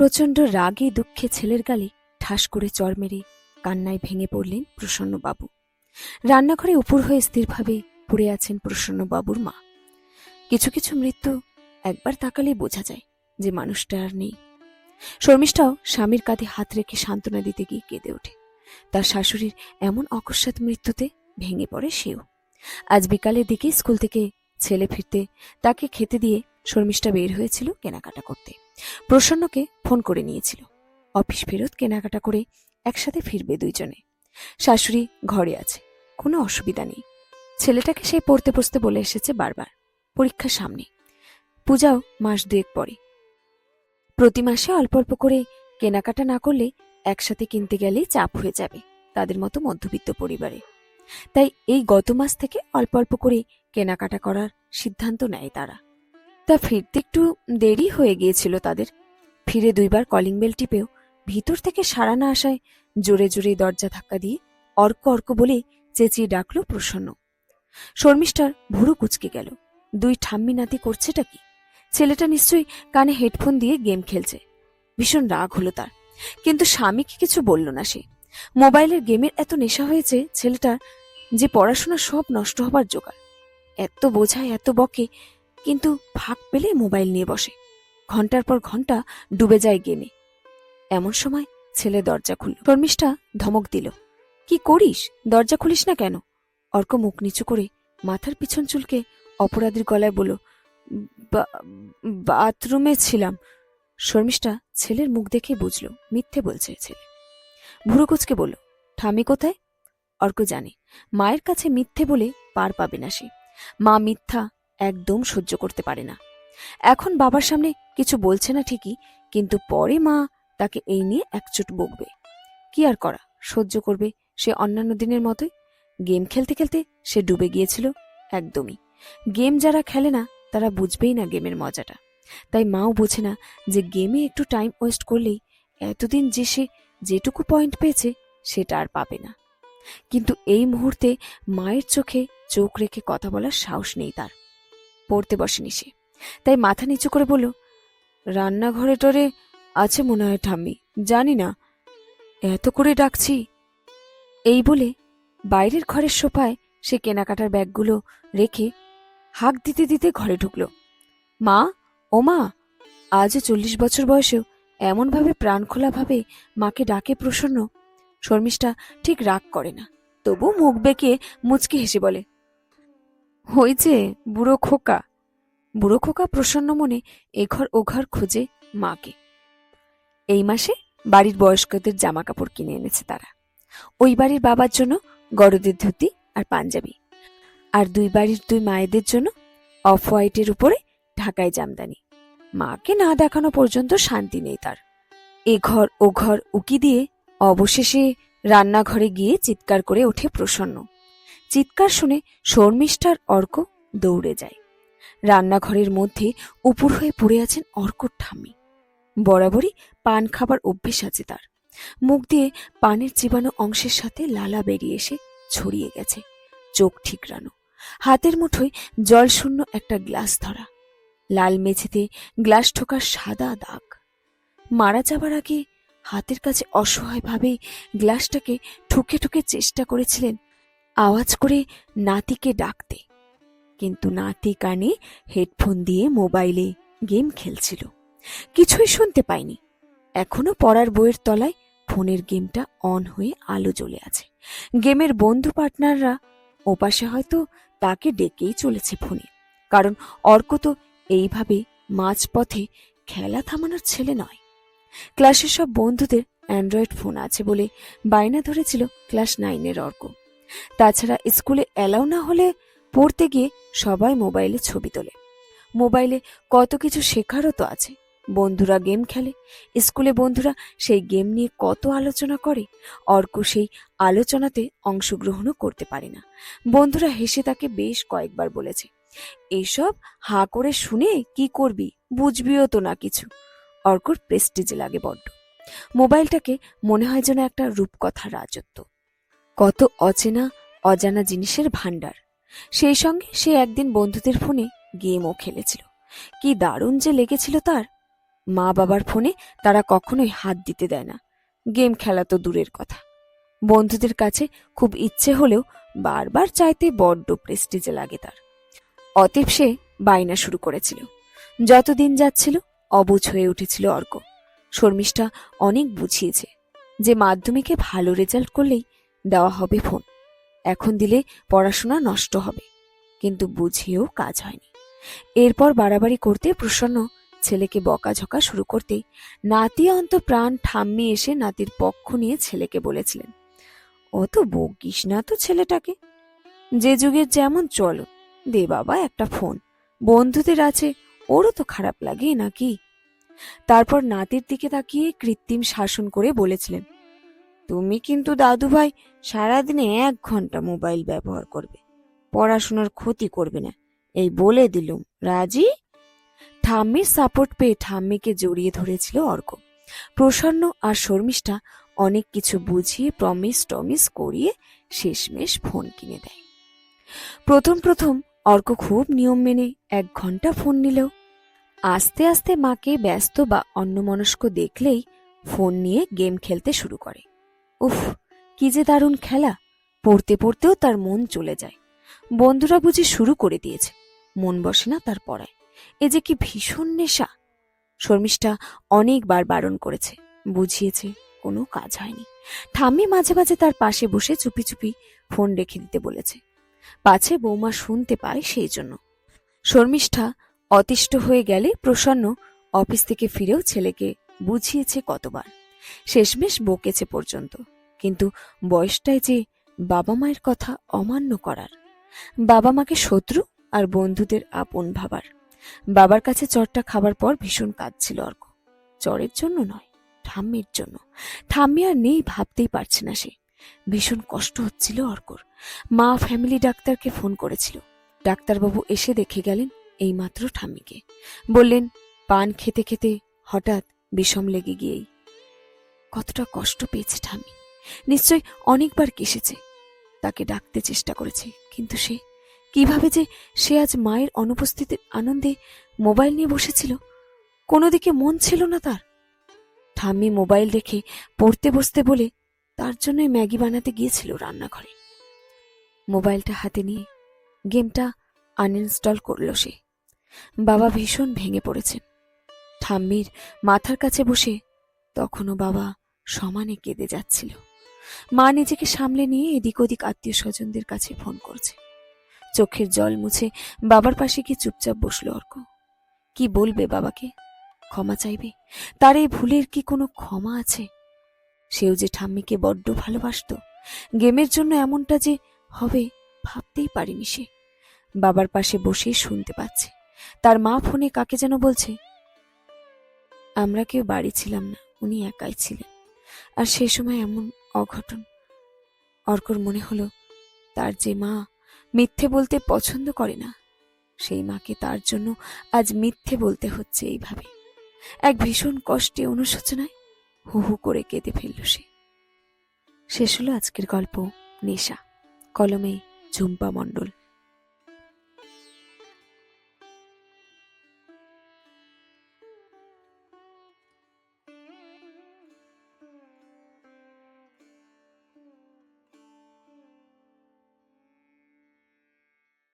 প্রচণ্ড রাগে দুঃখে ছেলের গালে ঠাস করে চর মেরে কান্নায় ভেঙে পড়লেন প্রসন্নবাবু। রান্নাঘরে উপর হয়ে স্থিরভাবে পড়ে আছেন প্রসন্নবাবুর মা। কিছু কিছু মৃত্যু একবার তাকালেই বোঝা যায় যে মানুষটা আর নেই। শর্মিষ্ঠাও স্বামীর কাঁধে হাত রেখে সান্ত্বনা দিতে গিয়ে কেঁদে ওঠে। তার শাশুড়ির এমন অকস্মাৎ মৃত্যুতে ভেঙে পড়ে সেও। আজ বিকালের দিকে স্কুল থেকে ছেলে ফিরতে তাকে খেতে দিয়ে শর্মিষ্ঠা বের হয়েছিল কেনাকাটা করতে। প্রসন্নকে ফোন করে নিয়েছিল। অফিস ফেরত কেনাকাটা করে একসাথে ফিরবে দুইজনে। শাশুড়ি ঘরে আছে, কোনো অসুবিধা নেই। ছেলেটাকে সে পড়তে বসতে বলে এসেছে বারবার পরীক্ষার সামনে। পূজাও মাস দুয়েক পরে। প্রতি মাসে অল্প অল্প করে কেনাকাটা না করলে একসাথে কিনতে গেলেই চাপ হয়ে যাবে তাদের মতো মধ্যবিত্ত পরিবারে। তাই এই গত মাস থেকে অল্প অল্প করে কেনাকাটা করার সিদ্ধান্ত নেয় তারা। তা ফিরতে একটু দেরি হয়ে গিয়েছিল তাদের। ফিরে দুইবার কলিং বেল টিপেও ভিতর থেকে সাড়া না আসায় জোরে জোরে দরজা ধাক্কা দিয়ে অর্ক অর্ক বলে চেঁচিয়ে ডাকলো প্রসন্ন। শর্মিষ্ঠার ভুরু কুচকে গেল। দুই ঠাম্মি নাতি করছেটা কি? ছেলেটা নিশ্চয়ই কানে হেডফোন দিয়ে গেম খেলছে। ভীষণ রাগ হলো তার। কিন্তু স্বামীকে কিছু বলল না সে। মোবাইলের গেমের এত নেশা হয়েছে ছেলেটার যে পড়াশোনা সব নষ্ট হবার জোগাড়। এত বোঝায়, এত বকে কিন্তু ফাঁক পেলে মোবাইল নিয়ে বসে। ঘণ্টার পর ঘণ্টা ডুবে যায় গেমে। এমন সময় ছেলে দরজা খুলল। শর্মিষ্ঠা ধমক দিল, কি করিস? দরজা খুলিস না কেন? অর্ক মুখ নিচু করে মাথার পিছন চুলকে অপরাধীর গলায় বলল, "বা- বাথরুমে ছিলাম। শর্মিষ্ঠা ছেলের মুখ দেখে বুঝল, মিথ্যে বলছে ছেলে। ভুরু কুচকে বলল ঠামি কোথায়? অর্ক জানে, মায়ের কাছে মিথ্যে বলে পার পাবে না সে। মা মিথ্যা একদম সহ্য করতে পারে না। এখন বাবার সামনে কিছু বলছে না ঠিকই, কিন্তু পরে মা তাকে এই নিয়ে একচুট বকবে। কি আর করা, সহ্য করবে সে অন্যান্য দিনের মতোই। গেম খেলতে খেলতে সে ডুবে গিয়েছিল একদমই। গেম যারা খেলে না, তারা বুঝবেই না গেমের মজাটা। তাই মাও বোঝে না যে গেমে একটু টাইম ওয়েস্ট করলেই এতদিন যে সে যেটুকু পয়েন্ট পেয়েছে, সেটা আর পাবে না। কিন্তু এই মুহূর্তে মায়ের চোখে চোখ রেখে কথা বলার সাহস নেই তার। পড়তে বসেনি সে। তাই মাথা নিচু করে বলল, রান্নাঘরে টরে আছে মনে হয় ঠাম্মি, জানি না। এত করে ডাকছি। এই বলে বাইরের ঘরের সোফায় সে কেনাকাটার ব্যাগগুলো রেখে হাঁক দিতে দিতে ঘরে ঢুকল। মা, ও মা, আজও চল্লিশ বছর বয়সেও এমনভাবে প্রাণখোলাভাবে মাকে ডাকে প্রসন্ন। শর্মিষ্ঠা ঠিক রাগ করে না তবু মুখ বেঁকে মুচকি হেসে বলে হয়েছে বুড়ো খোকা। বুড়ো খোকা প্রসন্ন মনে এঘর ওঘর খোঁজে মাকে। এই মাসে বাড়ির বয়স্কদের জামা কাপড় কিনে এনেছে তারা। ওই বাড়ির বাবার জন্য গরদের ধুতি আর পাঞ্জাবি। আর দুই বাড়ির দুই মায়েদের জন্য অফ হোয়াইটের উপরে ঢাকায় জামদানি। মাকে না দেখানো পর্যন্ত শান্তি নেই তার। এ ঘর ও ঘর উকি দিয়ে অবশেষে রান্নাঘরে গিয়ে চিৎকার করে ওঠে প্রসন্ন। চিৎকার শুনে শর্মিষ্ঠার অর্ক দৌড়ে যায়। রান্নাঘরের মধ্যে উপর হয়ে পড়ে আছেন অর্কর ঠাম্মি। বরাবরই পান খাবার অভ্যেস আছে তার। মুখ দিয়ে পানের চিবানো অংশের সাথে লালা বেরিয়ে এসে ছড়িয়ে গেছে। চোখ ঠিকরানো। হাতের মুঠোয় জলশূন্য একটা গ্লাস ধরা। লাল মেঝেতে গ্লাস ঠোকার সাদা দাগ। মারা যাবার আগে হাতের কাছে অসহায়ভাবে গ্লাসটাকে ঠুকে ঠুকে চেষ্টা করেছিলেন আওয়াজ করে নাতিকে ডাকতে। কিন্তু নাতি কানে হেডফোন দিয়ে মোবাইলে গেম খেলছিল। কিছুই শুনতে পায়নি। এখনও পড়ার বইয়ের তলায় ফোনের গেমটা অন হয়ে আলো জ্বলে আছে। গেমের বন্ধু পার্টনাররা ওপাশে হয়তো তাকে ডেকেই চলেছে ফোনে। কারণ অর্ক তো এইভাবে মাঝপথে খেলা থামানোর ছেলে নয়। ক্লাসের সব বন্ধুদের অ্যান্ড্রয়েড ফোন আছে বলে বায়না ধরেছিল ক্লাস নাইনের অর্ক। তাছাড়া স্কুলে অ্যালাউ না হলে পড়তে গিয়ে সবাই মোবাইলে ছবি তোলে। মোবাইলে কত কিছু শেখারও তো আছে। বন্ধুরা গেম খেলে। স্কুলে বন্ধুরা সেই গেম নিয়ে কত আলোচনা করে। অর্ক সেই আলোচনাতে অংশগ্রহণও করতে পারে না। বন্ধুরা হেসে তাকে বেশ কয়েকবার বলেছে এইসব হাঁ করে শুনে কি করবি? বুঝবিও তো না কিছু। অর্কর প্রেস্টিজ লাগে বড্ড। মোবাইলটাকে মনে হয় যেন একটা রূপকথার রাজত্ব। কত অচেনা, অজানা জিনিসের ভাণ্ডার। সেই সঙ্গে সে একদিন বন্ধুদের ফোনে গেমও খেলেছিল। কি দারুণ যে লেগেছিল তার। মা বাবার ফোনে তারা কখনোই হাত দিতে দেয় না। গেম খেলা তো দূরের কথা। বন্ধুদের কাছে খুব ইচ্ছে হলেও বারবার চাইতে বড্ড প্রেস্টিজে লাগে তার। অতীব সে বায়না শুরু করেছিল। যতদিন যাচ্ছিল, অবুঝ হয়ে উঠেছিল অর্ক। শর্মিষ্ঠা অনেক বুঝিয়েছে যে মাধ্যমিকে ভালো রেজাল্ট করলেই দেওয়া হবে ফোন। এখন দিলে পড়াশোনা নষ্ট হবে। কিন্তু বুঝিয়েও কাজ হয়নি। এরপর বাড়াবাড়ি করতে প্রসন্ন ছেলেকে বকাঝকা শুরু করতে নাতি অন্ত প্রাণ ঠাম্মি এসে নাতির পক্ষ নিয়ে ছেলেকে বলেছিলেন অত বকিস না তো ছেলেটাকে। যে যুগের যেমন চলো, দে বাবা একটা ফোন। বন্ধুদের আছে, ওরও তো খারাপ লাগে নাকি? তারপর নাতির দিকে তাকিয়ে কৃত্রিম শাসন করে বলেছিলেন, তুমি কিন্তু দাদু ভাই সারাদিনে এক ঘণ্টা মোবাইল ব্যবহার করবে। পড়াশোনার ক্ষতি করবে না। এই বলে দিলুম। রাজি? ঠাম্মির সাপোর্ট পেয়ে ঠাম্মিকে জড়িয়ে ধরেছিল অর্ক। প্রসন্ন আর শর্মিষ্ঠা অনেক কিছু বুঝিয়ে প্রমিস টমিস করিয়ে শেষমেশ ফোন কিনে দেয়। প্রথম প্রথম অর্ক খুব নিয়ম মেনে এক ঘণ্টা ফোন নিলেও আস্তে আস্তে মাকে ব্যস্ত বা অন্যমনস্ক দেখলেই ফোন নিয়ে গেম খেলতে শুরু করে। উফ কি যে দারুণ খেলা। পড়তে পড়তেও তার মন চলে যায়। বন্ধুরা বুঝি শুরু করে দিয়েছে। মন বসে না তার পড়ায়। এ যে কি ভীষণ নেশা। শর্মিষ্ঠা অনেকবার বারণ করেছে। বুঝিয়েছে কোনো কাজ হয়নি। ঠাম্মি মাঝে মাঝে তার পাশে বসে চুপি চুপি ফোন রেখে দিতে বলেছে। পাছে বৌমা শুনতে পায় সেই জন্য। শর্মিষ্ঠা অতিষ্ঠ হয়ে গেলে প্রসন্ন অফিস থেকে ফিরেও ছেলেকে বুঝিয়েছে কতবার। শেষমেশ বকেছে পর্যন্ত। কিন্তু বয়সটায় যে বাবা মায়ের কথা অমান্য করার। বাবা মাকে শত্রু আর বন্ধুদের আপন ভাবার। বাবার কাছে চরটা খাবার পর ভীষণ কাঁদছিল অর্ক। চরের জন্য নয়, ঠাম্মির জন্য। ঠাম্মি আর নেই ভাবতেই পারছে না সে। ভীষণ কষ্ট হচ্ছিল অর্কর। মা ফ্যামিলি ডাক্তারকে ফোন করেছিল। ডাক্তারবাবু এসে দেখে গেলেন এইমাত্র ঠাম্মিকে। বললেন, পান খেতে খেতে হঠাৎ বিষম লেগে গিয়েই। কতটা কষ্ট পেয়েছে ঠাম্মি। নিশ্চয় অনেকবার কেসেছে। তাকে ডাকতে চেষ্টা করেছে, কিন্তু সে কীভাবে যে সে আজ মায়ের অনুপস্থিতির আনন্দে মোবাইল নিয়ে বসেছিল কোনো দিকে মন ছিল না তার। ঠাম্মি মোবাইল রেখে পড়তে বসতে বলে তার জন্যই ম্যাগি বানাতে গিয়েছিল রান্নাঘরে। মোবাইলটা হাতে নিয়ে গেমটা আনইনস্টল করল সে। বাবা ভীষণ ভেঙে পড়েছেন। ঠাম্মির মাথার কাছে বসে তখনও বাবা সমানে কেঁদে যাচ্ছিল। মা নিজেকে সামলে নিয়ে এদিক ওদিক আত্মীয় স্বজনদের কাছে ফোন করছে। চোখের জল মুছে বাবার পাশে গিয়ে চুপচাপ বসল অর্ক। কি বলবে বাবাকে? ক্ষমা চাইবে? তার এই ভুলের কি কোনো ক্ষমা আছে? সেও যে ঠাম্মিকে বড্ড ভালোবাসতো, গেমের জন্য এমনটা যে হবে ভাবতেই পারিনি সে। বাবার পাশে বসে শুনতে পাচ্ছে। তার মা ফোনে কাকে যেন বলছে? আমরা কেউ বাড়ি ছিলাম না, উনি একাই ছিলেন। আর সে সময় এমন অঘটন। অর্কর মনে হলো, তার যে মা মিথ্যে বলতে পছন্দ করে না, সেই মাকে তার জন্য আজ মিথ্যে বলতে হচ্ছে এইভাবে। এক ভীষণ কষ্টে অনুশোচনায় হু হু করে কেঁদে ফেলল সে। শেষ হলো আজকের গল্প নেশা, কলমে ঝুম্পা মণ্ডল।